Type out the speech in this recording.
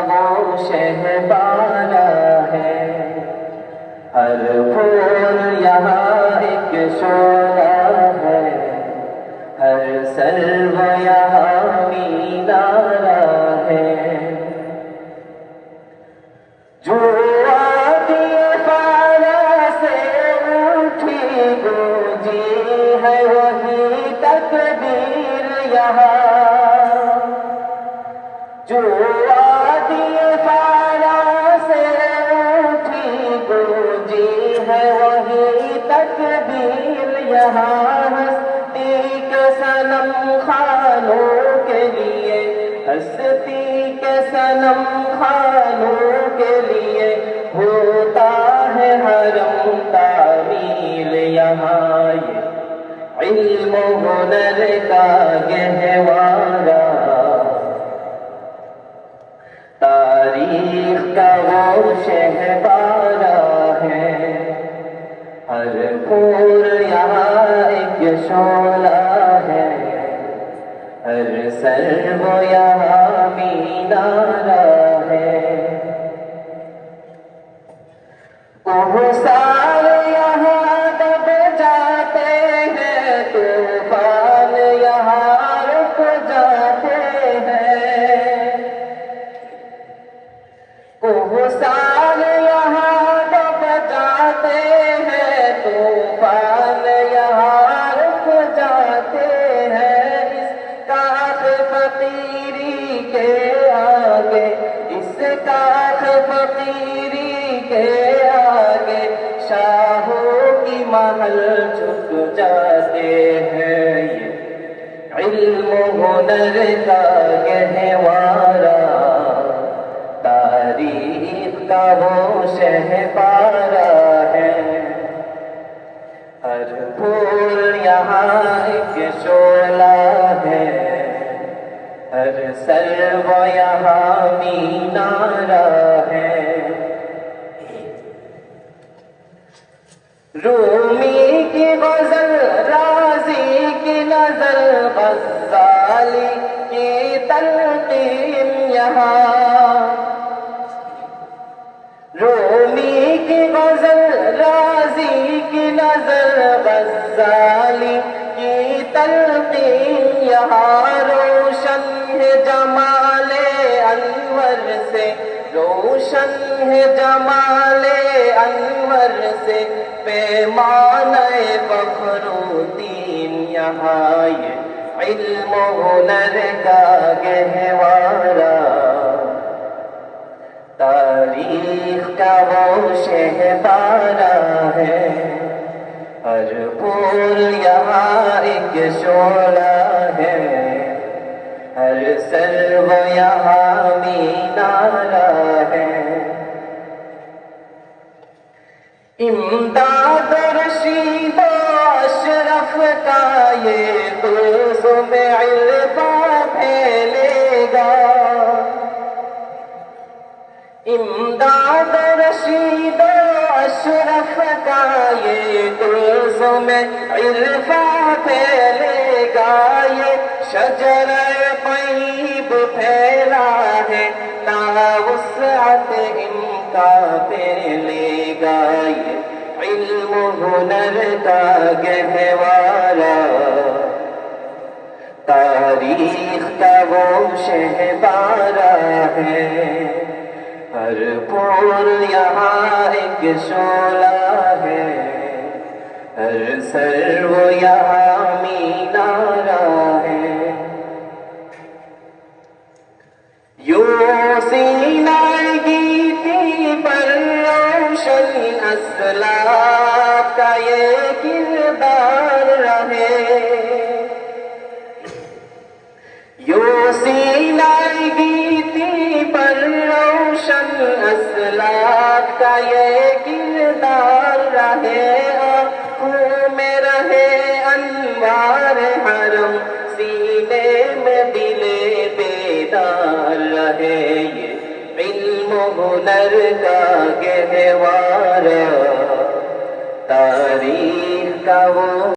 وہ شہبارہ ہے ہر پھول یہاں ایک شعلہ ہے ہر سرو یہاں ہستی کے سنم خانوں کے لیے ہستی کے سنم خانوں کے لیے ہوتا ہے حرم تعمیل یہاں یہ علم و ہنر کا گہوارہ تاریخ کا وہ شہبارہ مینارہ ہے۔ وہ سارے یہاں دب جاتے ہیں، طوفان یہاں رک جاتے ہیں۔ وہ سارے یہاں دب جاتے ہیں، طوفان یہاں رک جاتے ہیں۔ اس کاخ فقیری کے آگے اس کاخ فقیری کے آگے شاہوں کی محل جھک جاتے ہیں۔ یہ علم و ہنر کا گہوارہ، تاریخ کا وہ شہبارہ ہے۔ ہر پھول یہاں ایک شعلہ ہر سرو یہاں مینارہ ہے رومی کی غزل رازی کی نظر غزالی کی تلقین یہاں رومی کی غزل رازی کی نظر غزالی کی تلقین یہاں انور سے روشن ہے جمال انور سے پیمانے فخرودین یہاں یہ علم و ہنر کا گہوارہ تاریخ کا وہ شہبارہ ہے ہر پھول یہاں ایک شعلہ ہے ہر سرو یہاں مینارہ ہے امداد رشید و اشرف کا یہ قلزم علفہ پھیلے گا امداد رشید و اشرف کا یہ قلزم علفہ پھیلے گا یہ شجر طیب پھیلا ہے تا وسعت ان کا پھیلے گا یہ علم و ہنر کا گہوارہ تاریخ کا وہ شہبارہ ہے ہر پھول یہاں ایک شعلہ ہے ہر سرو یہاں مینارہ اسلاف کا یہ کردار رہے۔ یوں سینہ گیتی پر روشن اسلاف کا یہ کردار رہے۔ آنکھوں میں رہے انوار حرم، سینے میں دلے بیدار رہے۔ یہ علم و ہنر کا گہوارہ تاریخ کا وہ